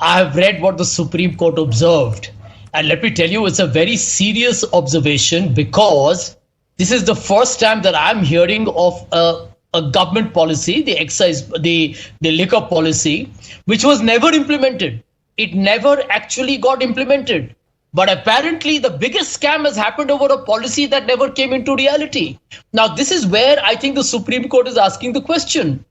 I have read what the Supreme Court observed. And let me tell you, it's a very serious observation because this is the first time that I'm hearing of a, a government policy, the excise, the, the liquor policy, which was never implemented. It never actually got implemented. But apparently, the biggest scam has happened over a policy that never came into reality. Now, this is where I think the Supreme Court is asking the question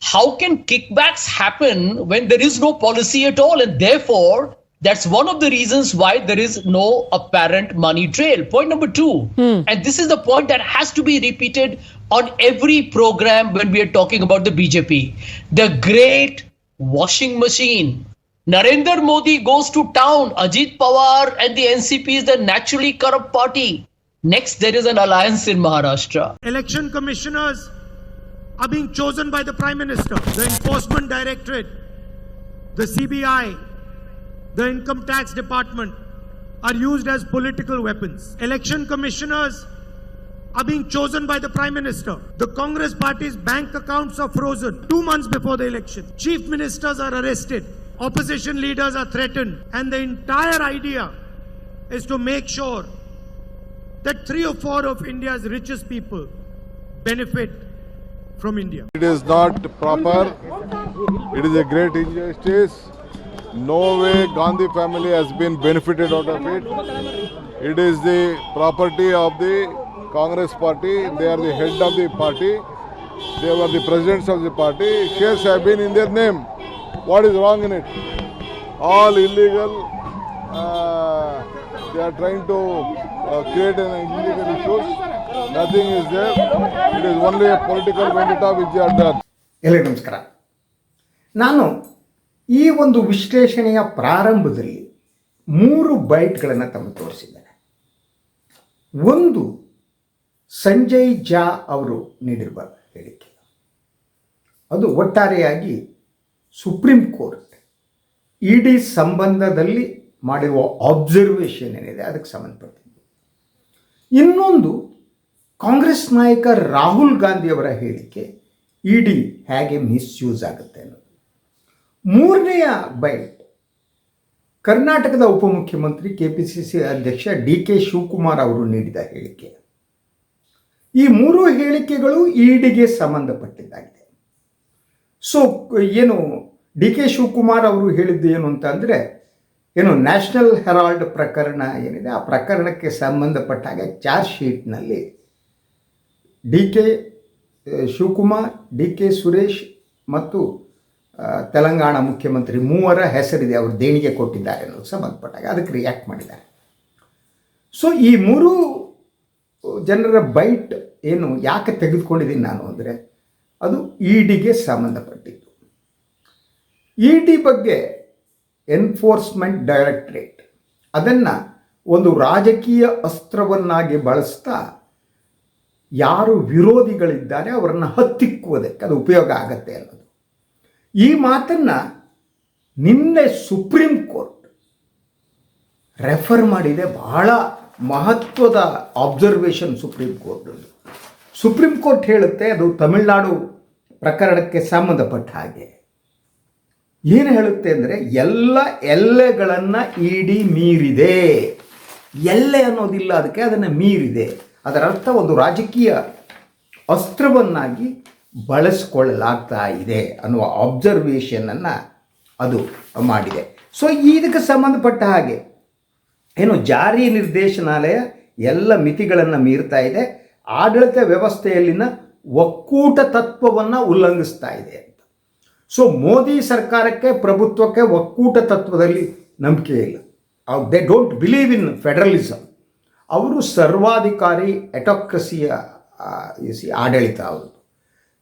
how can kickbacks happen when there is no policy at all? And therefore, that's one of the reasons why there is no apparent money trail. Point number two, hmm. and this is the point that has to be repeated on every program when we are talking about the BJP the great washing machine. Narendra Modi goes to town. Ajit Pawar and the NCP is the naturally corrupt party. Next, there is an alliance in Maharashtra. Election commissioners are being chosen by the Prime Minister, the Enforcement Directorate, the CBI, the Income Tax Department are used as political weapons. Election commissioners are being chosen by the Prime Minister. The Congress party's bank accounts are frozen two months before the election. Chief ministers are arrested. Opposition leaders are threatened. And the entire idea is to make sure that three or four of India's richest people benefit from India. It is not proper. It is a great injustice. No way Gandhi family has been benefited out of it. It is the property of the Congress party. They are the head of the party. They were the presidents of the party. Shares have been in their name. What is wrong in it? All illegal. Uh, they are trying to uh, create an illegal issues. Only a political vendetta which they have done. ಎಲ್ಲರಿಗೂ ನಮಸ್ಕಾರ. ನಾನು ಈ ಒಂದು ವಿಶ್ಲೇಷಣೆಯ ಪ್ರಾರಂಭದಲ್ಲಿ ಮೂರು ಬೈಟ್ಗಳನ್ನು ತಮ್ಮ ತೋರಿಸಿದ್ದೇನೆ. ಒಂದು ಸಂಜಯ್ ಜಾ ಅವರು ನೀಡಿರುವ ಹೇಳಿಕೆ. ಅದು ಒಟ್ಟಾರೆಯಾಗಿ ಸುಪ್ರೀಂ ಕೋರ್ಟ್ ಇಡಿ ಸಂಬಂಧದಲ್ಲಿ ಮಾಡಿರುವ ಆಬ್ಸರ್ವೇಷನ್ ಏನಿದೆ, ಅದಕ್ಕೆ ಸಂಬಂಧಪಟ್ಟಿದ್ದು. ಇನ್ನೊಂದು ಕಾಂಗ್ರೆಸ್ ನಾಯಕ ರಾಹುಲ್ ಗಾಂಧಿಯವರ ಹೇಳಿಕೆ, ಇಡಿ ಹೇಗೆ ಮಿಸ್ಯೂಸ್ ಆಗುತ್ತೆ ಅನ್ನೋದು. ಮೂರನೆಯ ಬೈಟ್, ಕರ್ನಾಟಕದ ಉಪಮುಖ್ಯಮಂತ್ರಿ ಕೆ ಪಿ ಸಿ ಸಿ ಅಧ್ಯಕ್ಷ ಡಿ ಕೆ ಶಿವಕುಮಾರ್ ಅವರು ನೀಡಿದ ಹೇಳಿಕೆ. ಈ ಮೂರು ಹೇಳಿಕೆಗಳು ಇಡಿಗೆ ಸಂಬಂಧಪಟ್ಟಿದ್ದಾಗಿದೆ. ಸೊ ಏನು ಡಿ ಕೆ ಶಿವಕುಮಾರ್ ಅವರು ಹೇಳಿದ್ದು ಏನು ಅಂತ ಅಂದರೆ, ಏನು ನ್ಯಾಷನಲ್ ಹೆರಾಲ್ಡ್ ಪ್ರಕರಣ ಏನಿದೆ, ಆ ಪ್ರಕರಣಕ್ಕೆ ಸಂಬಂಧಪಟ್ಟಾಗ ಚಾರ್ಜ್ ಶೀಟ್ನಲ್ಲಿ D K Shivakumar, D K Suresh ಮತ್ತು ತೆಲಂಗಾಣ ಮುಖ್ಯಮಂತ್ರಿ ಮೂವರ ಹೆಸರಿದೆ. ಅವರು ದೇಣಿಗೆ ಕೊಟ್ಟಿದ್ದಾರೆ ಅನ್ನೋದು ಸಂಬಂಧಪಟ್ಟಾಗ ಅದಕ್ಕೆ ರಿಯಾಕ್ಟ್ ಮಾಡಿದ್ದಾರೆ. ಸೊ ಈ ಮೂರು ಜನರ ಬೈಟ್ ಏನು ಯಾಕೆ ತೆಗೆದುಕೊಂಡಿದ್ದೀನಿ ನಾನು ಅಂದರೆ, ಅದು ಇ ಡಿಗೆ ಸಂಬಂಧಪಟ್ಟಿದ್ದು. ಇ ಡಿ ಬಗ್ಗೆ ಎನ್ಫೋರ್ಸ್ಮೆಂಟ್ ಡೈರೆಕ್ಟ್ರೇಟ್ ಅದನ್ನು ಒಂದು ರಾಜಕೀಯ ಅಸ್ತ್ರವನ್ನಾಗಿ ಬಳಸ್ತಾ ಯಾರು ವಿರೋಧಿಗಳಿದ್ದಾರೆ ಅವರನ್ನು ಹತ್ತಿಕ್ಕುವುದಕ್ಕೆ ಅದು ಉಪಯೋಗ ಆಗತ್ತೆ ಅನ್ನೋದು. ಈ ಮಾತನ್ನು ನಿನ್ನೆ ಸುಪ್ರೀಂ ಕೋರ್ಟ್ ರೆಫರ್ ಮಾಡಿದೆ, ಬಹಳ ಮಹತ್ವದ observation supreme court supreme court ಹೇಳುತ್ತೆ, ಅದು ತಮಿಳುನಾಡು ಪ್ರಕರಣಕ್ಕೆ ಸಂಬಂಧಪಟ್ಟ ಹಾಗೆ. ಏನು ಹೇಳುತ್ತೆ ಅಂದರೆ, ಎಲ್ಲ ಎಲ್ಲೆಗಳನ್ನು ಇಡಿ ಮೀರಿದೆ. ಎಲ್ಲೆ ಅನ್ನೋದಿಲ್ಲ ಅದಕ್ಕೆ, ಅದನ್ನು ಮೀರಿದೆ. ಅದರ ಅರ್ಥ ಒಂದು ರಾಜಕೀಯ ಅಸ್ತ್ರವನ್ನಾಗಿ ಬಳಸ್ಕೊಳ್ಳಲಾಗ್ತಾ ಇದೆ ಅನ್ನುವ ಅಬ್ಸರ್ವೇಷನನ್ನು ಅದು ಮಾಡಿದೆ. ಸೊ ಇದಕ್ಕೆ ಸಂಬಂಧಪಟ್ಟ ಹಾಗೆ ಏನು ಜಾರಿ ನಿರ್ದೇಶನಾಲಯ ಎಲ್ಲ ಮಿತಿಗಳನ್ನು ಮೀರ್ತಾ ಇದೆ. ಆಡಳಿತ ವ್ಯವಸ್ಥೆಯಲ್ಲಿನ ಒಕ್ಕೂಟ ತತ್ವವನ್ನು ಉಲ್ಲಂಘಿಸ್ತಾ ಇದೆ ಅಂತ. ಸೊ ಮೋದಿ ಸರ್ಕಾರಕ್ಕೆ, ಪ್ರಭುತ್ವಕ್ಕೆ ಒಕ್ಕೂಟ ತತ್ವದಲ್ಲಿ ನಂಬಿಕೆ ಇಲ್ಲ. They don't believe in federalism ಅವರು ಸರ್ವಾಧಿಕಾರಿ ಎಟೋಕ್ರಸಿಯ ಆಡಳಿತ ಅವರು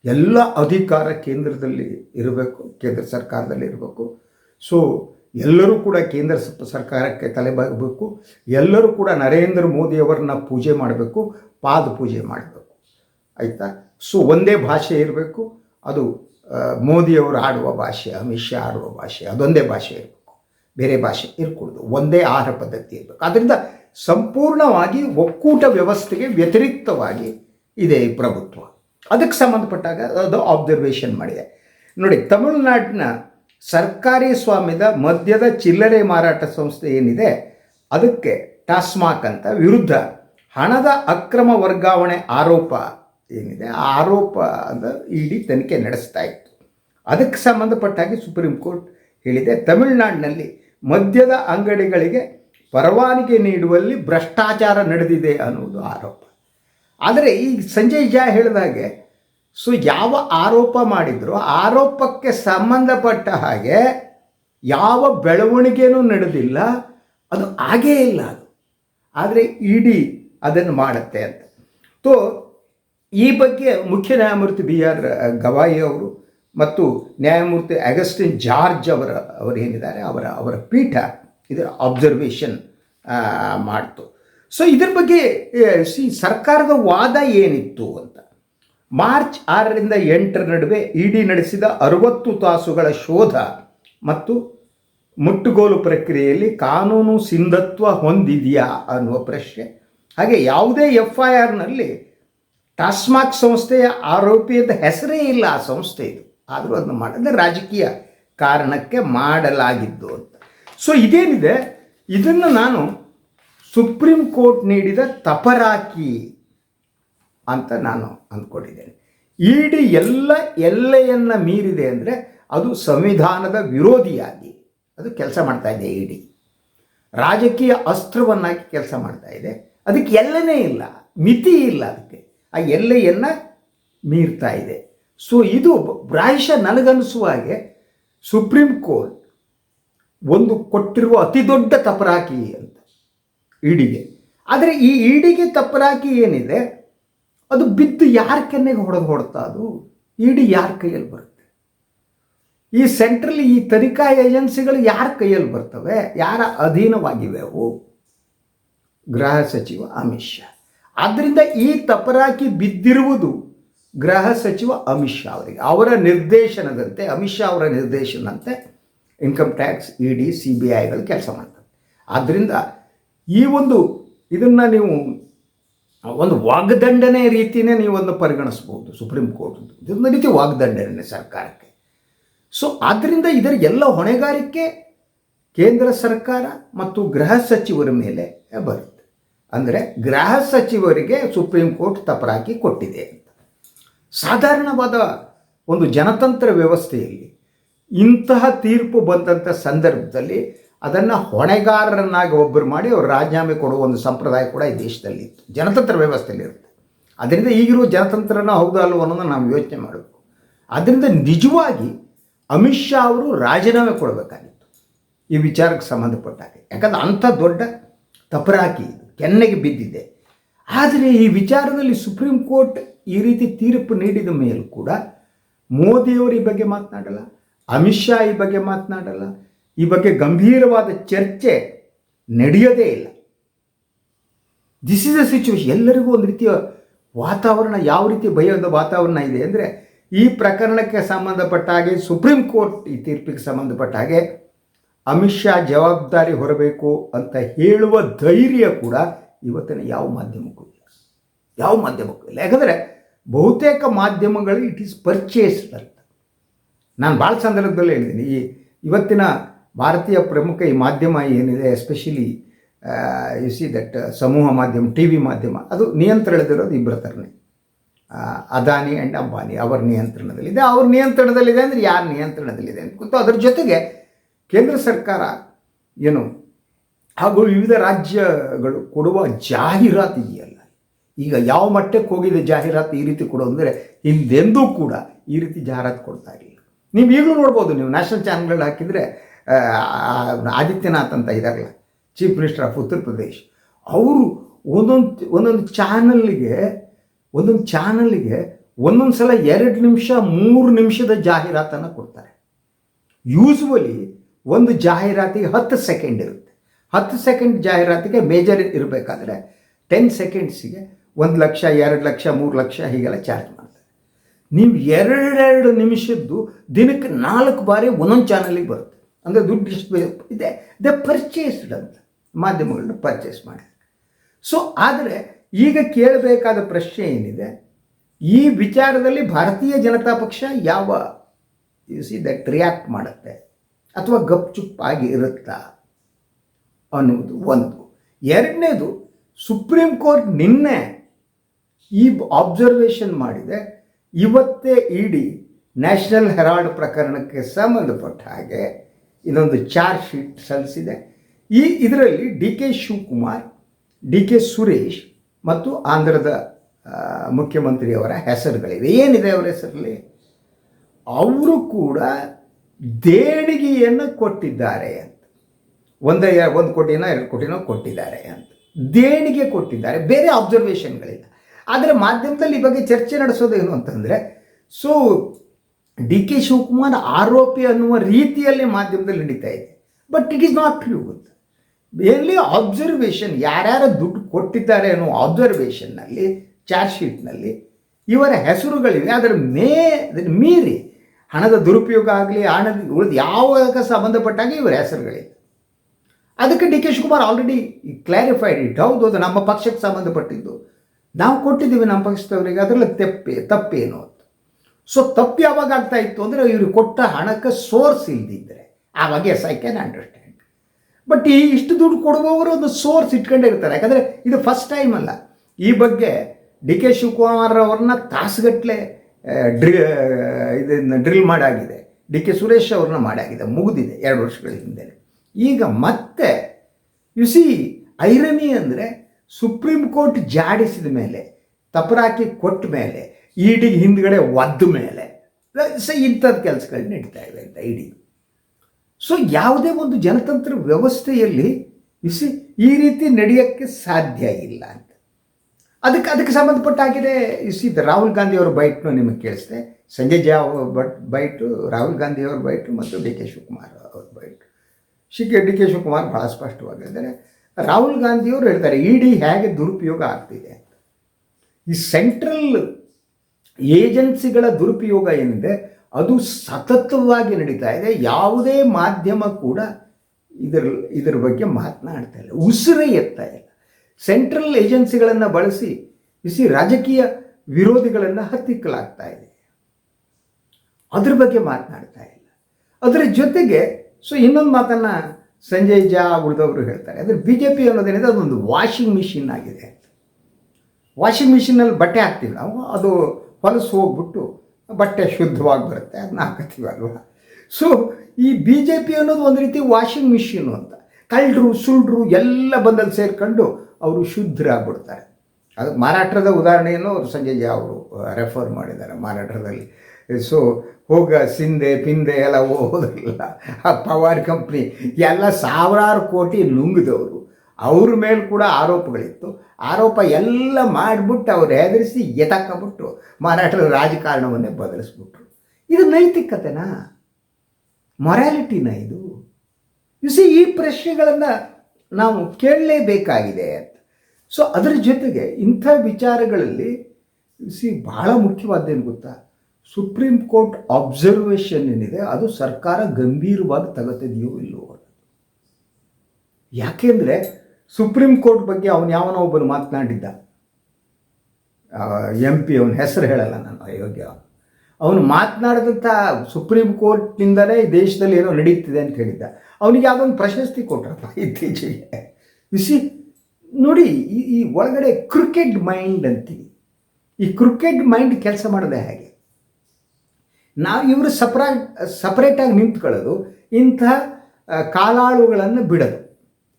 ಎಲ್ಲ ಅಧಿಕಾರ ಕೇಂದ್ರದಲ್ಲಿ ಇರಬೇಕು, ಕೇಂದ್ರ ಸರ್ಕಾರದಲ್ಲಿ ಇರಬೇಕು. ಸೊ ಎಲ್ಲರೂ ಕೂಡ ಕೇಂದ್ರ ಸರ್ಕಾರಕ್ಕೆ ತಲೆಬಾಗಬೇಕು ಎಲ್ಲರೂ ಕೂಡ ನರೇಂದ್ರ ಮೋದಿಯವರನ್ನ ಪೂಜೆ ಮಾಡಬೇಕು, ಪಾದ ಪೂಜೆ ಮಾಡಬೇಕು. ಆಯಿತಾ? ಸೊ ಒಂದೇ ಭಾಷೆ ಇರಬೇಕು. ಅದು ಮೋದಿಯವರು ಆಡುವ ಭಾಷೆ, ಅಮಿತ್ ಶಾ ಆಡುವ ಭಾಷೆ, ಅದೊಂದೇ ಭಾಷೆ ಇರಬೇಕು. ಬೇರೆ ಭಾಷೆ ಇರಕೂಡ್ದು. ಒಂದೇ ಆಹಾರ ಪದ್ಧತಿ ಇರಬೇಕು. ಅದರಿಂದ ಸಂಪೂರ್ಣವಾಗಿ ಒಕ್ಕೂಟ ವ್ಯವಸ್ಥೆಗೆ ವ್ಯತಿರಿಕ್ತವಾಗಿ ಇದೆ ಈ ಪ್ರಭುತ್ವ. ಅದಕ್ಕೆ ಸಂಬಂಧಪಟ್ಟಾಗ ಅದು ಆಬ್ಸರ್ವೇಷನ್ ಮಾಡಿದೆ. ನೋಡಿ, ತಮಿಳುನಾಡಿನ ಸರ್ಕಾರಿ ಸ್ವಾಮ್ಯದ ಮದ್ಯದ ಚಿಲ್ಲರೆ ಮಾರಾಟ ಸಂಸ್ಥೆ ಏನಿದೆ, ಅದಕ್ಕೆ ಟಾಸ್ಮಾಕ್ ಅಂತ ವಿರುದ್ಧ ಹಣದ ಅಕ್ರಮ ವರ್ಗಾವಣೆ ಆರೋಪ ಏನಿದೆ, ಆ ಆರೋಪ ಅಂತ ಇಡಿ ತನಿಖೆ ನಡೆಸ್ತಾ ಇತ್ತು. ಅದಕ್ಕೆ ಸಂಬಂಧಪಟ್ಟಾಗಿ ಸುಪ್ರೀಂ ಕೋರ್ಟ್ ಹೇಳಿದೆ, ತಮಿಳುನಾಡಿನಲ್ಲಿ ಮದ್ಯದ ಅಂಗಡಿಗಳಿಗೆ ಪರವಾನಗಿ ನೀಡುವಲ್ಲಿ ಭ್ರಷ್ಟಾಚಾರ ನಡೆದಿದೆ ಅನ್ನೋದು ಆರೋಪ. ಆದರೆ ಈ ಸಂಜಯ್ ಜಾ ಹೇಳಿದ ಹಾಗೆ ಸೊ ಯಾವ ಆರೋಪ ಮಾಡಿದ್ರು ಆರೋಪಕ್ಕೆ ಸಂಬಂಧಪಟ್ಟ ಹಾಗೆ ಯಾವ ಬೆಳವಣಿಗೆನೂ ನಡೆದಿಲ್ಲ, ಅದು ಆಗೇ ಇಲ್ಲ ಅದು. ಆದರೆ ಇಡಿ ಅದನ್ನು ಮಾಡುತ್ತೆ ಅಂತ. ತೋ, ಈ ಬಗ್ಗೆ ಮುಖ್ಯ ನ್ಯಾಯಮೂರ್ತಿ ಬಿ ಆರ್ ಗವಾಯಿ ಅವರು ಮತ್ತು ನ್ಯಾಯಮೂರ್ತಿ ಅಗಸ್ಟಿನ್ ಜಾರ್ಜ್ ಅವರ, ಅವರೇನಿದ್ದಾರೆ, ಅವರ ಅವರ ಪೀಠ ಇದರ ಅಬ್ಸರ್ವೇಷನ್ ಮಾಡ್ತು. ಸೊ ಇದ್ರ ಬಗ್ಗೆ ಸಿ ಸರ್ಕಾರದ ವಾದ ಏನಿತ್ತು ಅಂತ? ಮಾರ್ಚ್ ಆರರಿಂದ ಎಂಟರ ನಡುವೆ ಇಡಿ ನಡೆಸಿದ ಅರವತ್ತು ತಾಸುಗಳ ಶೋಧ ಮತ್ತು ಮುಟ್ಟುಗೋಲು ಪ್ರಕ್ರಿಯೆಯಲ್ಲಿ ಕಾನೂನು ಸಿಂಧತ್ವ ಹೊಂದಿದೆಯಾ ಅನ್ನುವ ಪ್ರಶ್ನೆ. ಹಾಗೆ ಯಾವುದೇ ಎಫ್ ಐ ಆರ್ನಲ್ಲಿ ಟಾಸ್ಮಾಕ್ ಸಂಸ್ಥೆಯ ಆರೋಪಿಯದ ಹೆಸರೇ ಇಲ್ಲ ಆ ಸಂಸ್ಥೆ ಇದು. ಆದರೂ ಅದನ್ನು ಮಾಡಿದ್ರೆ ರಾಜಕೀಯ ಕಾರಣಕ್ಕೆ ಮಾಡಲಾಗಿದ್ದು ಅಂತ. ಸೊ ಇದೇನಿದೆ? ಇದನ್ನು ನಾನು ಸುಪ್ರೀಂ ಕೋರ್ಟ್ ನೀಡಿದ ತಪರಾಕಿ ಅಂತ ನಾನು ಅಂದ್ಕೊಂಡಿದ್ದೇನೆ. ಇಡಿ ಎಲ್ಲ ಎಲ್ಲೆಯನ್ನು ಮೀರಿದೆ ಅಂದರೆ ಅದು ಸಂವಿಧಾನದ ವಿರೋಧಿಯಾಗಿ ಅದು ಕೆಲಸ ಮಾಡ್ತಾ ಇದೆ ಇಡಿ ರಾಜಕೀಯ ಅಸ್ತ್ರವನ್ನಾಗಿ ಕೆಲಸ ಮಾಡ್ತಾ ಇದೆ. ಅದಕ್ಕೆ ಎಲ್ಲನೇ ಇಲ್ಲ, ಮಿತಿ ಇಲ್ಲ ಅದಕ್ಕೆ. ಆ ಎಲ್ಲೆಯನ್ನು ಮೀರ್ತಾ ಇದೆ. ಸೊ ಇದು ಪ್ರಾಯಶಃ ನನಗನ್ನಿಸುವ ಹಾಗೆ ಸುಪ್ರೀಂ ಕೋರ್ಟ್ ಒಂದು ಕೊಟ್ಟಿರುವ ಅತಿ ದೊಡ್ಡ ತಪರಾಕಿ ಅಂತ ಇಡಿಗೆ ಆದರೆ ಈ ಇಡಿಗೆ ತಪರಾಕಿ ಏನಿದೆ? ಅದು ಬಿದ್ದು ಯಾರ ಕೆನ್ನೆಗೆ ಹೊಡೆದು ಹೊಡ್ತಾ ಅದು? ಇಡಿ ಯಾರ ಕೈಯಲ್ಲಿ ಬರುತ್ತೆ? ಈ ಸೆಂಟ್ರಲ್ ಈ ತನಿಖಾ ಏಜೆನ್ಸಿಗಳು ಯಾರ ಕೈಯಲ್ಲಿ ಬರ್ತವೆ? ಯಾರ ಅಧೀನವಾಗಿವೆ ಅವು ಗೃಹ ಸಚಿವ ಅಮಿತ್ ಶಾ. ಆದ್ದರಿಂದ ಈ ತಪರಾಕಿ ಬಿದ್ದಿರುವುದು ಗೃಹ ಸಚಿವ ಅಮಿತ್ ಶಾ ಅವರಿಗೆ. ಅವರ ನಿರ್ದೇಶನದಂತೆ, ಅಮಿತ್ ಶಾ ಅವರ ನಿರ್ದೇಶನದಂತೆ income tax E D C B ಐಗಳು ಕೆಲಸ ಮಾಡ್ತವೆ ಆದ್ದರಿಂದ ಈ ಒಂದು ಇದನ್ನು ನೀವು ಒಂದು ವಾಗ್ದಂಡನೆ ರೀತಿಯೇ ನೀವು ಒಂದು ಪರಿಗಣಿಸ್ಬೋದು ಸುಪ್ರೀಂ ಕೋರ್ಟ್. ಇದೊಂದು ರೀತಿ ವಾಗ್ದಂಡನೆ ಸರ್ಕಾರಕ್ಕೆ. ಸೊ ಆದ್ದರಿಂದ ಇದರ ಎಲ್ಲ ಹೊಣೆಗಾರಿಕೆ ಕೇಂದ್ರ ಸರ್ಕಾರ ಮತ್ತು ಗೃಹ ಸಚಿವರ ಮೇಲೆ ಬರುತ್ತೆ. ಅಂದರೆ ಗೃಹ ಸಚಿವರಿಗೆ ಸುಪ್ರೀಂ ಕೋರ್ಟ್ ತಪರಾಕಿ ಕೊಟ್ಟಿದೆ ಅಂತ. ಸಾಧಾರಣವಾದ ಒಂದು ಜನತಂತ್ರ ವ್ಯವಸ್ಥೆಯಲ್ಲಿ ಇಂತಹ ತೀರ್ಪು ಬಂದಂಥ ಸಂದರ್ಭದಲ್ಲಿ ಅದನ್ನು ಹೊಣೆಗಾರರನ್ನಾಗಿ ಒಬ್ಬರು ಮಾಡಿ ಅವರು ರಾಜೀನಾಮೆ ಕೊಡುವ ಒಂದು ಸಂಪ್ರದಾಯ ಕೂಡ ಈ ದೇಶದಲ್ಲಿ ಇತ್ತು. ಜನತಂತ್ರ ವ್ಯವಸ್ಥೆಯಲ್ಲಿ ಇರುತ್ತೆ. ಅದರಿಂದ ಈಗಿರುವ ಜನತಂತ್ರನ ಹೌದಾ ಅಲ್ವ ಅನ್ನೋದನ್ನು ನಾವು ಯೋಚನೆ ಮಾಡಬೇಕು. ಅದರಿಂದ ನಿಜವಾಗಿ ಅಮಿತ್ ಶಾ ಅವರು ರಾಜೀನಾಮೆ ಕೊಡಬೇಕಾಗಿತ್ತು. ಈ ವಿಚಾರಕ್ಕೆ ಸಂಬಂಧಪಟ್ಟ ಹಾಗೆ ಯಾಕಂದ್ರೆ ಅಂಥ ದೊಡ್ಡ ತಪರಾಕಿ ಇದು. ಕೆನ್ನೆಗೆ ಬಿದ್ದಿದೆ. ಆದರೆ ಈ ವಿಚಾರದಲ್ಲಿ ಸುಪ್ರೀಂ ಕೋರ್ಟ್ ಈ ರೀತಿ ತೀರ್ಪು ನೀಡಿದ ಮೇಲೂ ಕೂಡ ಮೋದಿಯವರು ಈ ಬಗ್ಗೆ ಮಾತನಾಡಲ್ಲ. ಅಮಿತ್ ಶಾ ಈ ಬಗ್ಗೆ ಮಾತನಾಡಲ್ಲ. ಈ ಬಗ್ಗೆ ಗಂಭೀರವಾದ ಚರ್ಚೆ ನಡೆಯೋದೇ ಇಲ್ಲ. ದಿಸ್ ಇಸ್ ಅ ಸಿಚುವೇಶನ್ ಎಲ್ಲರಿಗೂ ಒಂದು ರೀತಿಯ ವಾತಾವರಣ, ಯಾವ ರೀತಿ ಭಯದ ವಾತಾವರಣ ಇದೆ ಅಂದರೆ, ಈ ಪ್ರಕರಣಕ್ಕೆ ಸಂಬಂಧಪಟ್ಟ ಹಾಗೆ ಸುಪ್ರೀಂ ಕೋರ್ಟ್ ಈ ತೀರ್ಪಿಗೆ ಸಂಬಂಧಪಟ್ಟ ಹಾಗೆ, ಅಮಿತ್ ಶಾ ಜವಾಬ್ದಾರಿ ಹೊರಬೇಕು ಅಂತ ಹೇಳುವ ಧೈರ್ಯ ಕೂಡ ಇವತ್ತಿನ ಯಾವ ಮಾಧ್ಯಮಕ್ಕೂ ಇಲ್ಲ. ಯಾವ ಮಾಧ್ಯಮಕ್ಕೂ ಇಲ್ಲ. ಯಾಕಂದರೆ ಬಹುತೇಕ ಮಾಧ್ಯಮಗಳು ಇಟ್ ಈಸ್ ಪರ್ಚೇಸ್ಡ್ ನಾನು ಭಾಳ ಸಂದರ್ಭದಲ್ಲಿ ಹೇಳಿದ್ದೀನಿ ಈ ಇವತ್ತಿನ ಭಾರತೀಯ ಪ್ರಮುಖ ಈ ಮಾಧ್ಯಮ ಏನಿದೆ ಎಸ್ಪೆಷಲಿ ಯು ಸಿ ದಟ್ ಸಮೂಹ ಮಾಧ್ಯಮ ಟಿ ವಿ ಮಾಧ್ಯಮ, ಅದು ನಿಯಂತ್ರಣದಿರೋದು ಇಬ್ಬರ ಥರನೇ ಅದಾನಿ ಆ್ಯಂಡ್ ಅಂಬಾನಿ ಅವರ ನಿಯಂತ್ರಣದಲ್ಲಿದೆ. ಅವ್ರ ನಿಯಂತ್ರಣದಲ್ಲಿದೆ ಅಂದರೆ ಯಾರ ನಿಯಂತ್ರಣದಲ್ಲಿದೆ ಅಂತ ಗೊತ್ತು. ಅದರ ಜೊತೆಗೆ ಕೇಂದ್ರ ಸರ್ಕಾರ ಏನು, ಹಾಗೂ ವಿವಿಧ ರಾಜ್ಯಗಳು ಕೊಡುವ ಜಾಹೀರಾತು ಇದೆಯಲ್ಲ ಈಗ ಯಾವ ಮಟ್ಟಕ್ಕೆ ಹೋಗಿದೆ ಜಾಹೀರಾತು ಈ ರೀತಿ ಕೊಡೋದು ಅಂದರೆ ಹಿಂದೆಂದೂ ಕೂಡ ಈ ರೀತಿ ಜಾಹೀರಾತು ಕೊಡ್ತಾ ಇರಲಿಲ್ಲ ನೀವು ಈಗಲೂ ನೋಡ್ಬೋದು ನೀವು ನ್ಯಾಷನಲ್ ಚಾನಲ್ಗಳು ಹಾಕಿದರೆ ಆದಿತ್ಯನಾಥ್ ಅಂತ ಇದ್ದಾರಲ್ಲ chief minister of Uttar Pradesh ಅವರು ಒಂದೊಂದು ಒಂದೊಂದು ಚಾನಲ್ಗೆ ಒಂದೊಂದು ಚಾನಲ್ಗೆ ಒಂದೊಂದು ಸಲ ಎರಡು ನಿಮಿಷ, ಮೂರು ನಿಮಿಷದ ಜಾಹೀರಾತನ್ನು ಕೊಡ್ತಾರೆ. ಯೂಸ್ವಲಿ ಒಂದು ಜಾಹೀರಾತಿಗೆ ಹತ್ತು ಸೆಕೆಂಡ್ ಇರುತ್ತೆ. ಹತ್ತು ಸೆಕೆಂಡ್ ಜಾಹೀರಾತಿಗೆ ಮೇಜರ್ ಇರಬೇಕಾದ್ರೆ ಟೆನ್ ಸೆಕೆಂಡ್ಸಿಗೆ ಒಂದು ಲಕ್ಷ, ಎರಡು ಲಕ್ಷ, ಮೂರು ಲಕ್ಷ ಹೀಗೆಲ್ಲ ಚಾರ್ಜ್ ಮಾಡ್ತಾರೆ. ನೀವು ಎರಡೆರಡು ನಿಮಿಷದ್ದು ದಿನಕ್ಕೆ ನಾಲ್ಕು ಬಾರಿ ಒಂದೊಂದು ಚಾನಲಿಗೆ ಬರುತ್ತೆ. ಅಂದರೆ ದುಡ್ಡು ಎಷ್ಟು ಇದೆ ದ ಪರ್ಚೇಸ್ಡ್ ಅಂತ ಮಾಧ್ಯಮಗಳನ್ನ ಪರ್ಚೇಸ್ ಮಾಡಿ ಸೊ ಆದರೆ ಈಗ ಕೇಳಬೇಕಾದ ಪ್ರಶ್ನೆ ಏನಿದೆ, ಈ ವಿಚಾರದಲ್ಲಿ ಭಾರತೀಯ ಜನತಾ ಪಕ್ಷ ಯಾವ ಯು ಸಿ ದಟ್ ರಿಯಾಕ್ಟ್ ಮಾಡುತ್ತೆ ಅಥವಾ ಗಪ್ಚುಪ್ಪಾಗಿ ಇರುತ್ತಾ ಅನ್ನುವುದು ಒಂದು. ಎರಡನೇದು ಸುಪ್ರೀಂ ಕೋರ್ಟ್ ನಿನ್ನೆ ಈ ಅಬ್ಸರ್ವೇಷನ್ ಮಾಡಿದೆ ಇವತ್ತೇ ಇಡಿ ನ್ಯಾಷನಲ್ ಹೆರಾಲ್ಡ್ ಪ್ರಕರಣಕ್ಕೆ ಸಂಬಂಧಪಟ್ಟ ಹಾಗೆ ಇದೊಂದು ಚಾರ್ಜ್ ಶೀಟ್ ಸಲ್ಲಿಸಿದೆ. ಈ ಇದರಲ್ಲಿ D K Shivakumar, D K Suresh ಮತ್ತು ಆಂಧ್ರದ ಮುಖ್ಯಮಂತ್ರಿಯವರ ಹೆಸರುಗಳಿವೆ. ಏನಿದೆ ಅವರ ಹೆಸರಲ್ಲಿ? ಅವರು ಕೂಡ ದೇಣಿಗೆಯನ್ನು ಕೊಟ್ಟಿದ್ದಾರೆ ಅಂತ. ಒಂದೇ, ಒಂದು ಕೋಟಿನೋ, ಎರಡು ಕೋಟಿನೋ ಕೊಟ್ಟಿದ್ದಾರೆ ಅಂತ. ದೇಣಿಗೆ ಕೊಟ್ಟಿದ್ದಾರೆ. ಬೇರೆ ಅಬ್ಸರ್ವೇಷನ್ಗಳಿಲ್ಲ ಆದರೆ ಮಾಧ್ಯಮದಲ್ಲಿ ಈ ಬಗ್ಗೆ ಚರ್ಚೆ ನಡೆಸೋದೇನು ಅಂತಂದರೆ ಸೊ ಡಿ ಕೆ ಶಿವಕುಮಾರ್ ಆರೋಪಿ ಅನ್ನುವ ರೀತಿಯಲ್ಲಿ ಮಾಧ್ಯಮದಲ್ಲಿ ನಡೀತಾ ಇದೆ. But it is not true ಎಲ್ಲಿ ಅಬ್ಸರ್ವೇಷನ್ ಯಾರ್ಯಾರು ದುಡ್ಡು ಕೊಟ್ಟಿದ್ದಾರೆ ಅನ್ನೋ ಅಬ್ಸರ್ವೇಷನ್ನಲ್ಲಿ ಚಾರ್ಜ್ ಶೀಟ್ನಲ್ಲಿ ಇವರ ಹೆಸರುಗಳಿವೆ. ಅದರ ಮೇ, ಅದನ್ನು ಮೀರಿ, ಹಣದ ದುರುಪಯೋಗ ಆಗಲಿ, ಹಣದ ಉಳಿದು ಯಾವಾಗ ಸಂಬಂಧಪಟ್ಟಾಗ ಇವರ ಹೆಸರುಗಳಿವೆ. ಅದಕ್ಕೆ D K Shivakumar already clarified it ಹೌದು, ಅದು ನಮ್ಮ ಪಕ್ಷಕ್ಕೆ ಸಂಬಂಧಪಟ್ಟಿದ್ದು. ನಾವು ಕೊಟ್ಟಿದ್ದೀವಿ ನಮ್ಮ ಪಕ್ಷದವರಿಗೆ, ಅದರಲ್ಲಿ ತೆಪ್ಪೆ ತಪ್ಪೇನು ಅಂತ ಸೊ ತಪ್ಪು ಯಾವಾಗ ಆಗ್ತಾ ಇತ್ತು ಅಂದರೆ ಇವರು ಕೊಟ್ಟ ಹಣಕ್ಕೆ ಸೋರ್ಸ್ ಇಲ್ಲದಿದ್ದರೆ ಆವಾಗ yes I can understand but ಈ ಇಷ್ಟು ದುಡ್ಡು ಕೊಡುವವರು ಒಂದು ಸೋರ್ಸ್ ಇಟ್ಕೊಂಡಿರ್ತಾರೆ ಯಾಕಂದರೆ ಇದು ಫಸ್ಟ್ ಟೈಮ್ ಅಲ್ಲ. ಈ ಬಗ್ಗೆ ಡಿ ಕೆ ಶಿವಕುಮಾರ್ ಅವ್ರನ್ನ ತಾಸುಗಟ್ಟಲೆ ಡ್ರಿ ಇದನ್ನು ಡ್ರಿಲ್ ಮಾಡಾಗಿದೆ. ಡಿ ಕೆ ಸುರೇಶ್ ಅವ್ರನ್ನ ಮಾಡಾಗಿದೆ. ಮುಗಿದಿದೆ ಎರಡು ವರ್ಷಗಳ ಹಿಂದೆ ಈಗ ಮತ್ತೆ ಯು ಸಿ ಐರನಿ ಅಂದರೆ ಸುಪ್ರೀಂ ಕೋರ್ಟ್ ಜಾಡಿಸಿದ ಮೇಲೆ, ತಪರಾಕಿ ಕೊಟ್ಟ ಮೇಲೆ ಇಡಿಗೆ ಹಿಂದ್ಗಡೆ ಒದ್ದ ಮೇಲೆ, ಸ ಇಂಥದ್ದು ಕೆಲಸಗಳು ನಡೀತಾ ಇವೆ ಅಂತ ಇಡಿ ಸೊ ಯಾವುದೇ ಒಂದು ಜನತಂತ್ರ ವ್ಯವಸ್ಥೆಯಲ್ಲಿ ಇಸಿ ಈ ರೀತಿ ನಡೆಯೋಕ್ಕೆ ಸಾಧ್ಯ ಇಲ್ಲ ಅಂತ. ಅದಕ್ಕೆ ಅದಕ್ಕೆ ಸಂಬಂಧಪಟ್ಟಾಗಿದೆ ಇಸಿ ರಾಹುಲ್ ಗಾಂಧಿ ಅವರ ಬೈಟ್ನು ನಿಮಗೆ ಕೇಳಿಸ್ದೆ. ಸಂಜಯ್ ಜಾ, ಬಟ್, ಬೈಟು, ರಾಹುಲ್ ಗಾಂಧಿ ಅವ್ರ ಬೈಟು ಮತ್ತು ಡಿ ಕೆ ಶಿವಕುಮಾರ್ ಅವ್ರ ಬೈಟು. ಶಿಕೆ ಡಿ ಕೆ ಶಿವಕುಮಾರ್ ಭಾಳ ಸ್ಪಷ್ಟವಾಗಿದ್ದಾರೆ. ರಾಹುಲ್ ಗಾಂಧಿಯವರು ಹೇಳ್ತಾರೆ, ಇಡಿ ಹೇಗೆ ದುರುಪಯೋಗ ಆಗ್ತಿದೆ ಈ ಸೆಂಟ್ರಲ್ ಏಜೆನ್ಸಿಗಳ ದುರುಪಯೋಗ ಏನಿದೆ, ಅದು ಸತತವಾಗಿ ನಡೀತಾ ಇದೆ, ಯಾವುದೇ ಮಾಧ್ಯಮ ಕೂಡ ಇದರ ಇದರ ಬಗ್ಗೆ ಮಾತನಾಡ್ತಾ ಇಲ್ಲ, ಉಸಿರೇ ಎತ್ತಾ ಇಲ್ಲ. ಸೆಂಟ್ರಲ್ ಏಜೆನ್ಸಿಗಳನ್ನು ಬಳಸಿ ಬಿಸಿ ರಾಜಕೀಯ ವಿರೋಧಿಗಳನ್ನು ಹತ್ತಿಕ್ಕಲಾಗ್ತಾ ಇದೆ. ಅದ್ರ ಬಗ್ಗೆ ಮಾತನಾಡ್ತಾ ಇಲ್ಲ. ಅದರ ಜೊತೆಗೆ ಸೊ ಇನ್ನೊಂದು ಮಾತನ್ನು ಸಂಜಯ್ ಜಾ ಉಳಿದವರು ಹೇಳ್ತಾರೆ. ಅಂದರೆ ಬಿ ಜೆ ಪಿ ಅನ್ನೋದೇನಿದೆ, ಅದೊಂದು ವಾಷಿಂಗ್ ಮಿಷಿನ್ ಆಗಿದೆ ವಾಷಿಂಗ್ ಮಿಷಿನಲ್ಲಿ ಬಟ್ಟೆ ಹಾಕ್ತೀವಿ ನಾವು, ಅದು ಹೊಲಸು ಹೋಗ್ಬಿಟ್ಟು ಬಟ್ಟೆ ಶುದ್ಧವಾಗಿ ಬರುತ್ತೆ ಅದನ್ನ ಹಾಕತ್ತೀವಿ ಅಲ್ವಾ? ಸೊ ಈ ಬಿ ಜೆ ಪಿ ಅನ್ನೋದು ಒಂದು ರೀತಿ ವಾಷಿಂಗ್ ಮಿಷಿನು ಅಂತ. ಕಳ್ಳರು, ಸುಳ್ಳರು ಎಲ್ಲ ಬಂದಲ್ಲಿ ಸೇರ್ಕೊಂಡು ಅವರು ಶುದ್ಧರಾಗ್ಬಿಡ್ತಾರೆ. ಅದು ಮಹಾರಾಷ್ಟ್ರದ ಉದಾಹರಣೆಯನ್ನು ಅವರು ಸಂಜಯ್ ಜಾ ಅವರು ರೆಫರ್ ಮಾಡಿದ್ದಾರೆ ಮಾರಾಟದಲ್ಲಿ ಸೊ ಹೋಗ, ಸಿಂದೆ, ಪಿಂದೆ ಎಲ್ಲ ಹೋಗೋದಿಲ್ಲ ಆ ಪವಾರ್ ಕಂಪ್ನಿ ಎಲ್ಲ ಸಾವಿರಾರು ಕೋಟಿ ನುಂಗಿದವರು. ಅವ್ರ ಮೇಲೆ ಕೂಡ ಆರೋಪಗಳಿತ್ತು. ಆರೋಪ ಎಲ್ಲ ಮಾಡಿಬಿಟ್ಟು ಅವ್ರು ಹೆದರಿಸಿ ಎತಕ್ಕಬಿಟ್ಟು ಮಾರಾಟದ ರಾಜಕಾರಣವನ್ನೇ ಬದಲಿಸ್ಬಿಟ್ರು. ಇದು ನೈತಿಕತೆನಾ? ಮೊರಾಲಿಟಿನ ಇದು? ಸಿ ಈ ಪ್ರಶ್ನೆಗಳನ್ನು ನಾವು ಕೇಳಲೇಬೇಕಾಗಿದೆ ಅಂತ. ಸೊ ಅದರ ಜೊತೆಗೆ ಇಂಥ ವಿಚಾರಗಳಲ್ಲಿ ಸಿ ಬಹಳ ಮುಖ್ಯವಾದ್ದೇನು ಗೊತ್ತಾ? ಸುಪ್ರೀಂ ಕೋರ್ಟ್ ಅಬ್ಸರ್ವೇಷನ್ ಏನಿದೆ, ಅದು ಸರ್ಕಾರ ಗಂಭೀರವಾಗಿ ತಗೋತಿದೆಯೋ ಇಲ್ಲವೋ. ಯಾಕೆಂದರೆ ಸುಪ್ರೀಂ ಕೋರ್ಟ್ ಬಗ್ಗೆ ಅವನು ಯಾವನೋ ಒಬ್ಬನು ಮಾತನಾಡಿದ್ದ. ಎಂ ಪಿ ಅವನ ಹೆಸರು ಹೇಳಲ್ಲ ನಾನು, ಅಯೋಗ್ಯ ಅವನು. ಮಾತನಾಡಿದಂಥ ಸುಪ್ರೀಂ ಕೋರ್ಟ್ನಿಂದಲೇ ದೇಶದಲ್ಲಿ ಏನೋ ನಡೀತಿದೆ ಅಂತ ಹೇಳಿದ್ದ. ಅವನಿಗೆ ಯಾವುದೊಂದು ಪ್ರಶಸ್ತಿ ಕೊಟ್ಟರಪ್ಪ ಇತ್ತೀಚೆಗೆ. ವಿಸಿ ನೋಡಿ, ಈ ಒಳಗಡೆ ಕ್ರಿಕೆಟ್ ಮೈಂಡ್ ಅಂತೀವಿ. ಈ ಕ್ರಿಕೆಟ್ ಮೈಂಡ್ ಕೆಲಸ ಮಾಡಿದೆ ಹೇಗೆ? ನಾವು ಇವರು ಸಪ್ರೇಟ್ ಸಪ್ರೇಟಾಗಿ ನಿಂತ್ಕೊಳ್ಳೋದು, ಇಂಥ ಕಾಲಾಳುಗಳನ್ನು ಬಿಡೋದು.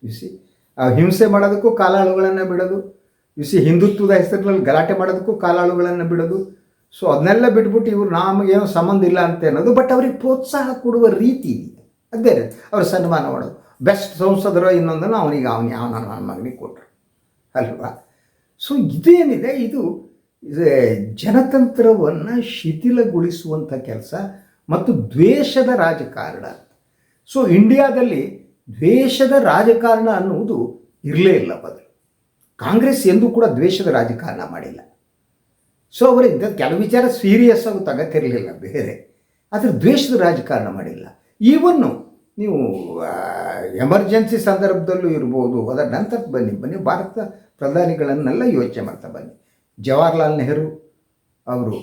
ಸಿ ಹಿಂಸೆ ಮಾಡೋದಕ್ಕೂ ಕಾಲಾಳುಗಳನ್ನು ಬಿಡೋದು. ಸಿ ಹಿಂದುತ್ವದ ಹೆಸರಿನಲ್ಲಿ ಗಲಾಟೆ ಮಾಡೋದಕ್ಕೂ ಕಾಲಾಳುಗಳನ್ನು ಬಿಡೋದು. ಸೊ ಅದನ್ನೆಲ್ಲ ಬಿಟ್ಬಿಟ್ಟು ಇವರು ನಮಗೇನೋ ಸಂಬಂಧ ಇಲ್ಲ ಅಂತ ಅನ್ನೋದು ಬಟ್ ಅವ್ರಿಗೆ ಪ್ರೋತ್ಸಾಹ ಕೊಡುವ ರೀತಿ ಅದು ಅವ್ರ ಸನ್ಮಾನ ಮಾಡೋದು. ಬೆಸ್ಟ್ ಸಂಸದರು ಇನ್ನೊಂದನ್ನು ಅವನಿಗೆ ಅವನು ಯಾವ ನನ್ನ ಮಗನಿಗೆ ಕೊಟ್ಟರು ಅಲ್ವಾ? ಸೊ ಇದೇನಿದೆ? ಇದು ಇದು ಜನತಂತ್ರವನ್ನು ಶಿಥಿಲಗೊಳಿಸುವಂಥ ಕೆಲಸ ಮತ್ತು ದ್ವೇಷದ ರಾಜಕಾರಣ ಸೊ ಇಂಡಿಯಾದಲ್ಲಿ ದ್ವೇಷದ ರಾಜಕಾರಣ ಅನ್ನುವುದು ಇರಲೇ ಇಲ್ಲ ಬದಲು. ಕಾಂಗ್ರೆಸ್ ಎಂದೂ ಕೂಡ ದ್ವೇಷದ ರಾಜಕಾರಣ ಮಾಡಿಲ್ಲ. ಸೊ ಅವರಿಂದ ಕೆಲವು ವಿಚಾರ ಸೀರಿಯಸ್ ಆಗಿ ತಗತಿರಲಿಲ್ಲ ಬೇರೆ. ಆದರೆ ದ್ವೇಷದ ರಾಜಕಾರಣ ಮಾಡಿಲ್ಲ. ಈವನ್ನು ನೀವು ಎಮರ್ಜೆನ್ಸಿ ಸಂದರ್ಭದಲ್ಲೂ ಇರ್ಬೋದು, ಅದರ ನಂತರ ಬನ್ನಿ ಬನ್ನಿ ಭಾರತ ಪ್ರಧಾನಿಗಳನ್ನೆಲ್ಲ ಯೋಚನೆ ಮಾಡ್ತಾ ಬನ್ನಿ. ಜವಾಹರ್ಲಾಲ್ ನೆಹರು ಅವರು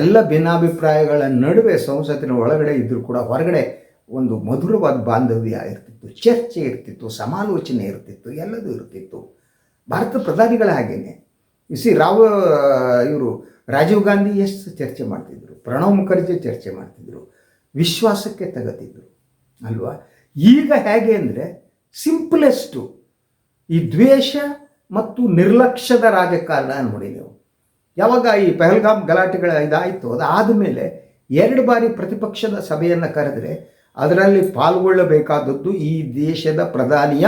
ಎಲ್ಲ ಭಿನ್ನಾಭಿಪ್ರಾಯಗಳ ನಡುವೆ ಸಂಸತ್ತಿನ ಒಳಗಡೆ ಇದ್ದರೂ ಕೂಡ ಹೊರಗಡೆ ಒಂದು ಮಧುರವಾದ ಬಾಂಧವ್ಯ ಇರ್ತಿತ್ತು, ಚರ್ಚೆ ಇರ್ತಿತ್ತು, ಸಮಾಲೋಚನೆ ಇರ್ತಿತ್ತು, ಎಲ್ಲದೂ ಇರ್ತಿತ್ತು. ಭಾರತ ಪ್ರಧಾನಿಗಳ ಹಾಗೇನೆ. ಸಿ ರಾವ್ ಇವರು ರಾಜೀವ್ ಗಾಂಧಿ ಎಷ್ಟು ಚರ್ಚೆ ಮಾಡ್ತಿದ್ರು, ಪ್ರಣವ್ ಮುಖರ್ಜಿ ಚರ್ಚೆ ಮಾಡ್ತಿದ್ರು, ವಿಶ್ವಾಸಕ್ಕೆ ತಗತಿದ್ರು, ಅಲ್ವಾ? ಈಗ ಹೇಗೆ ಅಂದರೆ ಸಿಂಪ್ಲೆಸ್ಟು ಈ ದ್ವೇಷ ಮತ್ತು ನಿರ್ಲಕ್ಷ್ಯದ ರಾಜಕಾರಣ ನೋಡಿ ನೀವು ಯಾವಾಗ ಈ ಪೆಹಲ್ಗಾಮ್ ಗಲಾಟೆಗಳ ಇದಾಯಿತು, ಅದಾದ ಮೇಲೆ ಎರಡು ಬಾರಿ ಪ್ರತಿಪಕ್ಷದ ಸಭೆಯನ್ನು ಕರೆದರೆ ಅದರಲ್ಲಿ ಪಾಲ್ಗೊಳ್ಳಬೇಕಾದದ್ದು ಈ ದೇಶದ ಪ್ರಧಾನಿಯ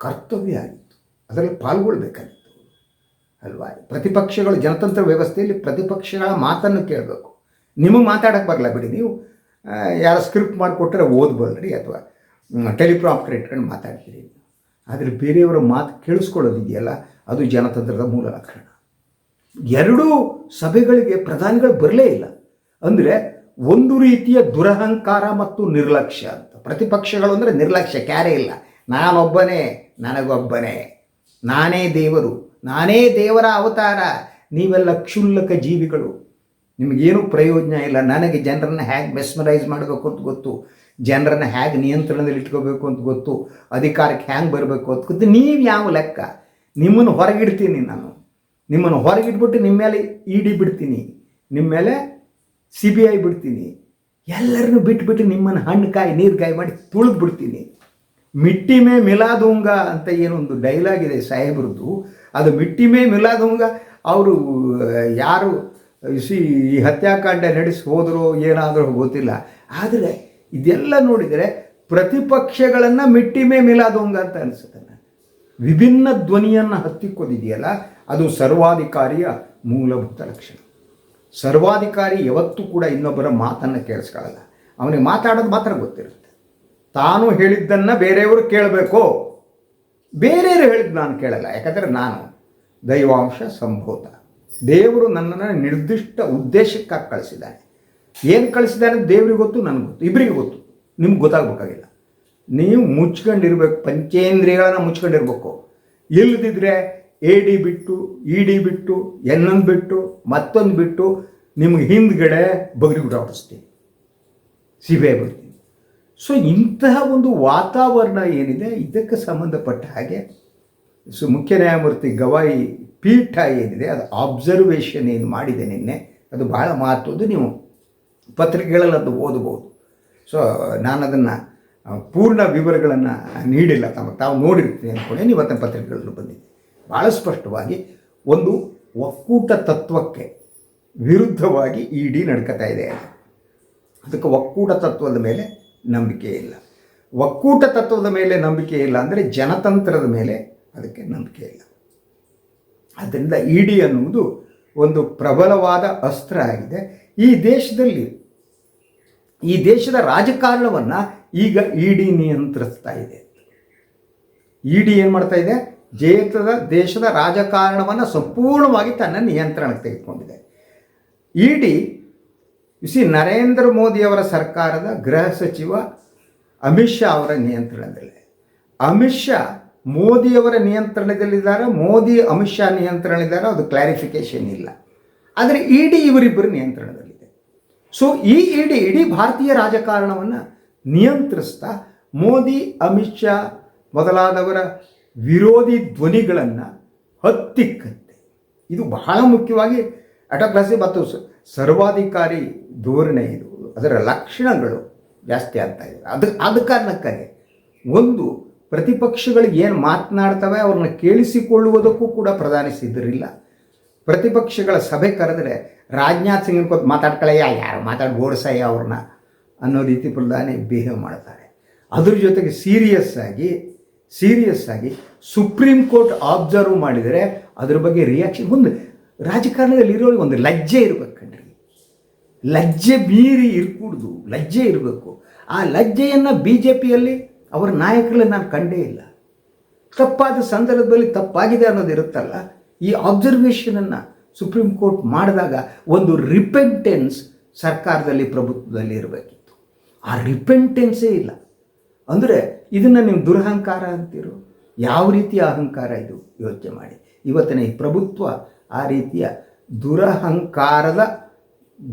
ಕರ್ತವ್ಯ ಆಗಿತ್ತು. ಅದರಲ್ಲಿ ಪಾಲ್ಗೊಳ್ಬೇಕಾಗಿತ್ತು. ಅಲ್ವಾ? ಪ್ರತಿಪಕ್ಷಗಳು, ಜನತಂತ್ರ ವ್ಯವಸ್ಥೆಯಲ್ಲಿ ಪ್ರತಿಪಕ್ಷಗಳ ಮಾತನ್ನು ಕೇಳಬೇಕು. ನಿಮಗೆ ಮಾತಾಡೋಕ್ಕೆ ಬರಲ್ಲ ಬಿಡಿ ನೀವು. ಯಾರು ಸ್ಕ್ರಿಪ್ಟ್ ಮಾಡಿಕೊಟ್ರೆ ಓದ್ಬೋದ್ರಿ ಅಥವಾ ಟೆಲಿಪ್ರಾಪ್ಟರ್ ಇಟ್ಕೊಂಡು ಮಾತಾಡ್ತೀರಿ ಆದರೆ ಬೇರೆಯವರ ಮಾತು ಕೇಳಿಸ್ಕೊಳ್ಳೋದಿದೆಯಲ್ಲ, ಅದು ಜನತಂತ್ರದ ಮೂಲ ಲಕ್ಷಣ. ಎರಡೂ ಸಭೆಗಳಿಗೆ ಪ್ರಧಾನಿಗಳು ಬರಲೇ ಇಲ್ಲ. ಅಂದರೆ ಒಂದು ರೀತಿಯ ದುರಹಂಕಾರ ಮತ್ತು ನಿರ್ಲಕ್ಷ್ಯ ಅಂತ. ಪ್ರತಿಪಕ್ಷಗಳು ಅಂದರೆ ನಿರ್ಲಕ್ಷ್ಯ, ಕ್ಯಾರೇ ಇಲ್ಲ. ನಾನೊಬ್ಬನೇ, ನನಗೊಬ್ಬನೇ. ನಾನೇ ದೇವರು, ನಾನೇ ದೇವರ ಅವತಾರ. ನೀವೆಲ್ಲ ಕ್ಷುಲ್ಲಕ ಜೀವಿಗಳು. ನಿಮಗೇನು ಪ್ರಯೋಜನ ಇಲ್ಲ. ನನಗೆ ಜನರನ್ನು ಹೇಗೆ ಮೆಸ್ಮರೈಸ್ ಮಾಡಬೇಕು ಅಂತ ಗೊತ್ತು. ಜನರನ್ನು ಹೇಗೆ ನಿಯಂತ್ರಣದಲ್ಲಿ ಇಟ್ಕೋಬೇಕು ಅಂತ ಗೊತ್ತು, ಅಧಿಕಾರಕ್ಕೆ ಹ್ಯಾಂಗೆ ಬರಬೇಕು ಅಂತ ಗೊತ್ತು. ನೀವು ಯಾವ ಲೆಕ್ಕ? ನಿಮ್ಮನ್ನು ಹೊರಗಿಡ್ತೀನಿ ನಾನು. ನಿಮ್ಮನ್ನು ಹೊರಗಿಟ್ಬಿಟ್ಟು ನಿಮ್ಮ ಮೇಲೆ ಇ ಡಿ ಬಿಡ್ತೀನಿ. ನಿಮ್ಮ ಮೇಲೆ ಸಿ ಬಿ ಐ ಬಿಡ್ತೀನಿ. ಎಲ್ಲರನ್ನು ಬಿಟ್ಬಿಟ್ಟು ನಿಮ್ಮನ್ನು ಹಣ್ಣು ಕಾಯಿ, ನೀರು ಕಾಯಿ ಮಾಡಿ ತುಳಿದು ಬಿಡ್ತೀನಿ. ಮಿಟ್ಟಿ ಮೇ ಮಿಲಾದುಂಗ ಅಂತ ಏನೊಂದು ಡೈಲಾಗ್ ಇದೆ ಸಾಹೇಬ್ರದ್ದು. ಅದು ಮಿಟ್ಟಿ ಮೇ ಮಿಲಾದುಂಗ, ಅವರು, ಯಾರು ಈ ಹತ್ಯಾಕಾಂಡ ನಡೆಸಿ ಹೋದರೋ ಏನಾದರೂ ಗೊತ್ತಿಲ್ಲ. ಆದರೆ ಇದೆಲ್ಲ ನೋಡಿದರೆ ಪ್ರತಿಪಕ್ಷಗಳನ್ನು ಮಿಟ್ಟಿಮೆ ಮೇ ಅಂತ ಅನಿಸುತ್ತೆ. ವಿಭಿನ್ನ ಧ್ವನಿಯನ್ನು ಹತ್ತಿಕ್ಕೋದಿದೆಯಲ್ಲ, ಅದು ಸರ್ವಾಧಿಕಾರಿಯ ಮೂಲಭೂತ ಲಕ್ಷಣ. ಸರ್ವಾಧಿಕಾರಿ ಯಾವತ್ತೂ ಕೂಡ ಇನ್ನೊಬ್ಬರ ಮಾತನ್ನು ಕೇಳಿಸ್ಕೊಳ್ಳಲ್ಲ ಅವನಿಗೆ ಮಾತಾಡೋದು ಮಾತ್ರ ಗೊತ್ತಿರುತ್ತೆ. ತಾನು ಹೇಳಿದ್ದನ್ನು ಬೇರೆಯವರು ಕೇಳಬೇಕು? ಬೇರೆಯವರು ಹೇಳಿದ್ದು ನಾನು ಕೇಳಲ್ಲ, ಯಾಕಂದರೆ ನಾನು ದೈವಾಂಶ ಸಂಭೂತ ದೇವರು ನನ್ನನ್ನು ನಿರ್ದಿಷ್ಟ ಉದ್ದೇಶಕ್ಕಾಗಿ ಕಳಿಸಿದ್ದಾನೆ. ಏನು ಕಳಿಸಿದ್ದಾರೆ ದೇವ್ರಿಗೆ ಗೊತ್ತು, ನನಗೆ ಗೊತ್ತು. ಇಬ್ಬರಿಗೆ ಗೊತ್ತು. ನಿಮ್ಗೆ ಗೊತ್ತಾಗಬೇಕಾಗಿಲ್ಲ. ನೀವು ಮುಚ್ಕೊಂಡಿರ್ಬೇಕು, ಪಂಚೇಂದ್ರಿಯಗಳನ್ನ ಮುಚ್ಕೊಂಡಿರ್ಬೇಕು. ಇಲ್ಲದಿದ್ರೆ ಎ ಡಿ ಬಿಟ್ಟು ಇ ಡಿ ಬಿಟ್ಟು ಎನ್ನೊಂದು ಬಿಟ್ಟು, ಮತ್ತೊಂದು ಬಿಟ್ಟು ನಿಮ್ಗೆ ಹಿಂದ್ಗಡೆ ಬಗ್ರಿ ಹೊಡಿಸ್ತೀನಿ. ಸಿ ಬಿ ಐ ಬರ್ತೀನಿ ಸೊ ಇಂತಹ ಒಂದು ವಾತಾವರಣ ಏನಿದೆ, ಇದಕ್ಕೆ ಸಂಬಂಧಪಟ್ಟ ಹಾಗೆ, ಸೊ, ಮುಖ್ಯ ನ್ಯಾಯಮೂರ್ತಿ ಗವಾಯಿ ಪೀಠ ಏನಿದೆ, ಅದು ಆಬ್ಸರ್ವೇಷನ್ ಏನು ಮಾಡಿದೆ ನಿನ್ನೆ, ಅದು ಬಹಳ ಮಹತ್ವದ್ದು ನೀವು ಪತ್ರಿಕೆಗಳಲ್ಲಿ ಅದು ಓದಬಹುದು. ಸೊ ನಾನು ಅದನ್ನು ಪೂರ್ಣ ವಿವರಗಳನ್ನು ನೀಡಿಲ್ಲ. ತಮ್ಮ, ತಾವು ನೋಡಿರ್ತೀನಿ ಅಂದ್ಕೊಂಡೆ ನೀವು ಅದನ್ನ ಪತ್ರಿಕೆಗಳಲ್ಲಿ ಬಂದಿದೆ ಭಾಳ ಸ್ಪಷ್ಟವಾಗಿ ಒಂದು ಒಕ್ಕೂಟ ತತ್ವಕ್ಕೆ ವಿರುದ್ಧವಾಗಿ ಇಡಿ ನಡ್ಕತಾ ಇದೆ ಅದಕ್ಕೆ ಒಕ್ಕೂಟ ತತ್ವದ ಮೇಲೆ ನಂಬಿಕೆ ಇಲ್ಲ. ಒಕ್ಕೂಟ ತತ್ವದ ಮೇಲೆ ನಂಬಿಕೆ ಇಲ್ಲ ಅಂದರೆ ಜನತಂತ್ರದ ಮೇಲೆ ಅದಕ್ಕೆ ನಂಬಿಕೆ ಇಲ್ಲ. ಆದ್ದರಿಂದ ಇಡಿ ಅನ್ನುವುದು ಒಂದು ಪ್ರಬಲವಾದ ಅಸ್ತ್ರ ಆಗಿದೆ. ಈ ದೇಶದಲ್ಲಿ, ಈ ದೇಶದ ರಾಜಕಾರಣವನ್ನು ಈಗ ಇ ಡಿ ನಿಯಂತ್ರಿಸ್ತಾ ಇದೆ. ಇಡಿ ಏನು ಮಾಡ್ತಾ ಇದೆ? ಜೇತದ ದೇಶದ ರಾಜಕಾರಣವನ್ನು ಸಂಪೂರ್ಣವಾಗಿ ತನ್ನ ನಿಯಂತ್ರಣಕ್ಕೆ ತೆಗೆದುಕೊಂಡಿದೆ. ಇಡಿ ಸಿ ನರೇಂದ್ರ ಮೋದಿಯವರ ಸರ್ಕಾರದ ಗೃಹ ಸಚಿವ ಅಮಿತ್ ಶಾ ಅವರ ನಿಯಂತ್ರಣದಲ್ಲಿದೆ ಅಮಿತ್ ಶಾ ಮೋದಿಯವರ ನಿಯಂತ್ರಣದಲ್ಲಿದ್ದಾರೆ, ಮೋದಿ ಅಮಿತ್ ಶಾ ನಿಯಂತ್ರಣದಲ್ಲಿದ್ದಾರೆ, ಅದು ಕ್ಲಾರಿಫಿಕೇಶನ್ ಇಲ್ಲ. ಆದರೆ ಇ ಡಿ ಇವರಿಬ್ಬರ ನಿಯಂತ್ರಣದಲ್ಲಿದೆ ಸೊ ಈ ಇಡೀ ಇಡೀ ಭಾರತೀಯ ರಾಜಕಾರಣವನ್ನು ನಿಯಂತ್ರಿಸ್ತಾ ಮೋದಿ, ಅಮಿತ್ ಶಾ ಮೊದಲಾದವರ ವಿರೋಧಿ ಧ್ವನಿಗಳನ್ನು ಹತ್ತಿಕ್ಕಂತೆ ಇದು ಬಹಳ ಮುಖ್ಯವಾಗಿ ಅಟಕ್ಲಾಸಿ ಮತ್ತು ಸರ್ವಾಧಿಕಾರಿ ಧೋರಣೆ ಇದು. ಅದರ ಲಕ್ಷಣಗಳು ಜಾಸ್ತಿ ಆಗ್ತಾ ಇದೆ. ಅದು, ಆದ ಕಾರಣಕ್ಕಾಗಿ ಒಂದು ಪ್ರತಿಪಕ್ಷಗಳು ಏನು ಮಾತನಾಡ್ತವೆ ಅವ್ರನ್ನ ಕೇಳಿಸಿಕೊಳ್ಳುವುದಕ್ಕೂ ಕೂಡ ಪ್ರಧಾನಿ ಸಿದ್ಧರಿಲ್ಲ. ಪ್ರತಿಪಕ್ಷಗಳ ಸಭೆ ಕರೆದ್ರೆ ರಾಜನಾಥ್ ಸಿಂಗ್ ಅನ್ಕೋತ ಮಾತಾಡ್ಕೊಳ್ಳಯ್ಯ ಯಾರು ಮಾತಾಡಿ ಓಡಿಸಯ್ಯ ಅವ್ರನ್ನ ಅನ್ನೋ ರೀತಿ ಪ್ರಧಾನಿ ಬಿಹೇವ್ ಮಾಡ್ತಾರೆ. ಅದ್ರ ಜೊತೆಗೆ ಸೀರಿಯಸ್ ಆಗಿ ಸೀರಿಯಸ್ ಆಗಿ ಸುಪ್ರೀಂ ಕೋರ್ಟ್ ಆಬ್ಸರ್ವ್ ಮಾಡಿದರೆ ಅದ್ರ ಬಗ್ಗೆ ರಿಯಾಕ್ಷನ್ ಮುಂದೆ ರಾಜಕಾರಣದಲ್ಲಿ ಇರೋರಿಗೆ ಒಂದು ಲಜ್ಜೆ ಇರಬೇಕು ಕಣ್ರಿ. ಲಜ್ಜೆ ಮೀರಿ ಇರ್ಕೂಡ್ದು, ಲಜ್ಜೆ ಇರಬೇಕು. ಆ ಲಜ್ಜೆಯನ್ನು ಬಿ ಜೆ ಪಿಯಲ್ಲಿ ಅವರ ನಾಯಕರಲ್ಲಿ ನಾನು ಕಂಡೇ ಇಲ್ಲ. ತಪ್ಪಾದ ಸಂದರ್ಭದಲ್ಲಿ ತಪ್ಪಾಗಿದೆ ಅನ್ನೋದು ಇರುತ್ತಲ್ಲ ಈ ಆಬ್ಸರ್ವೇಷನನ್ನು ಸುಪ್ರೀಂ ಕೋರ್ಟ್ ಮಾಡಿದಾಗ ಒಂದು ರಿಪೆಂಟೆನ್ಸ್ ಸರ್ಕಾರದಲ್ಲಿ ಪ್ರಭುತ್ವದಲ್ಲಿ ಇರಬೇಕಿತ್ತು. ಆ ರಿಪೆಂಟೆನ್ಸೇ ಇಲ್ಲ. ಅಂದರೆ ಇದನ್ನು ನೀವು ದುರಹಂಕಾರ ಅಂತೀರೋ, ಯಾವ ರೀತಿಯ ಅಹಂಕಾರ ಇದು? ಯೋಚನೆ ಮಾಡಿ. ಇವತ್ತಿನ ಈ ಪ್ರಭುತ್ವ ಆ ರೀತಿಯ ದುರಹಂಕಾರದ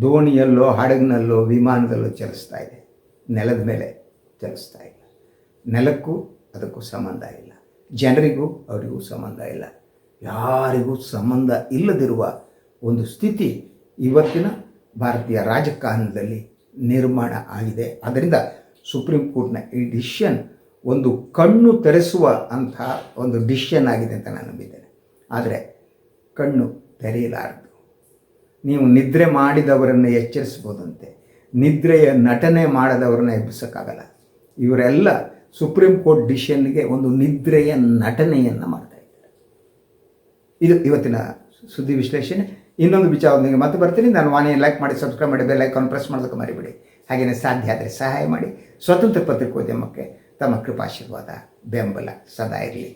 ದೋಣಿಯಲ್ಲೋ, ಹಡಗಿನಲ್ಲೋ, ವಿಮಾನದಲ್ಲೋ ಚಲಿಸ್ತಾ ಇದೆ. ನೆಲದ ಮೇಲೆ ಚಲಿಸ್ತಾ ಇಲ್ಲ. ನೆಲಕ್ಕೂ ಅದಕ್ಕೂ ಸಂಬಂಧ ಇಲ್ಲ. ಜನರಿಗೂ ಅವರಿಗೂ ಸಂಬಂಧ ಇಲ್ಲ. ಯಾರಿಗೂ ಸಂಬಂಧ ಇಲ್ಲದಿರುವ ಒಂದು ಸ್ಥಿತಿ ಇವತ್ತಿನ ಭಾರತೀಯ ರಾಜಕಾರಣದಲ್ಲಿ ನಿರ್ಮಾಣ ಆಗಿದೆ. ಅದರಿಂದ ಸುಪ್ರೀಂ ಕೋರ್ಟ್ನ ಈ ಡಿಸಿಷನ್ ಒಂದು ಕಣ್ಣು ತೆರೆಸುವ ಅಂತಹ ಒಂದು ಡಿಸಿಷನ್ ಆಗಿದೆ ಅಂತ ನಾನು ನಂಬಿದ್ದೇನೆ. ಆದರೆ ಕಣ್ಣು ತೆರೆಯಲಾರದು. ನೀವು ನಿದ್ರೆ ಮಾಡಿದವರನ್ನು ಎಚ್ಚರಿಸ್ಬೋದಂತೆ ನಿದ್ರೆಯ ನಟನೆ ಮಾಡದವರನ್ನ ಎಬ್ಬಿಸೋಕ್ಕಾಗಲ್ಲ. ಇವರೆಲ್ಲ ಸುಪ್ರೀಂ ಕೋರ್ಟ್ ಡಿಸಿಷನ್ಗೆ ಒಂದು ನಿದ್ರೆಯ ನಟನೆಯನ್ನು ಮಾಡ್ತಾ ಇದ್ದಾರೆ ಇದು ಇವತ್ತಿನ ಸುದ್ದಿ ವಿಶ್ಲೇಷಣೆ. ಇನ್ನೊಂದು ವಿಚಾರದೊಂದಿಗೆ ಮತ್ತೆ ಬರ್ತೀನಿ. ನಾನು ವಾಣಿಯನ್ನು ಲೈಕ್ ಮಾಡಿ ಸಬ್ಸ್ಕ್ರೈಬ್ ಮಾಡಿ ಬೆಲ್ ಐಕಾನ್ ಪ್ರೆಸ್ ಮಾಡೋದಕ್ಕೆ ಮರಿಬೇಡಿ. ಹಾಗೆಯೇ ಸಾಧ್ಯ ಆದರೆ ಸಹಾಯ ಮಾಡಿ. ಸ್ವತಂತ್ರ ಪತ್ರಿಕೋದ್ಯಮಕ್ಕೆ ತಮ್ಮ ಕೃಪಾಶೀರ್ವಾದ, ಬೆಂಬಲ ಸದಾ ಇರಲಿ.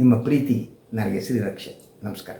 ನಿಮ್ಮ ಪ್ರೀತಿ ನನಗೆ ಶ್ರೀರಕ್ಷೆ ನಮಸ್ಕಾರ.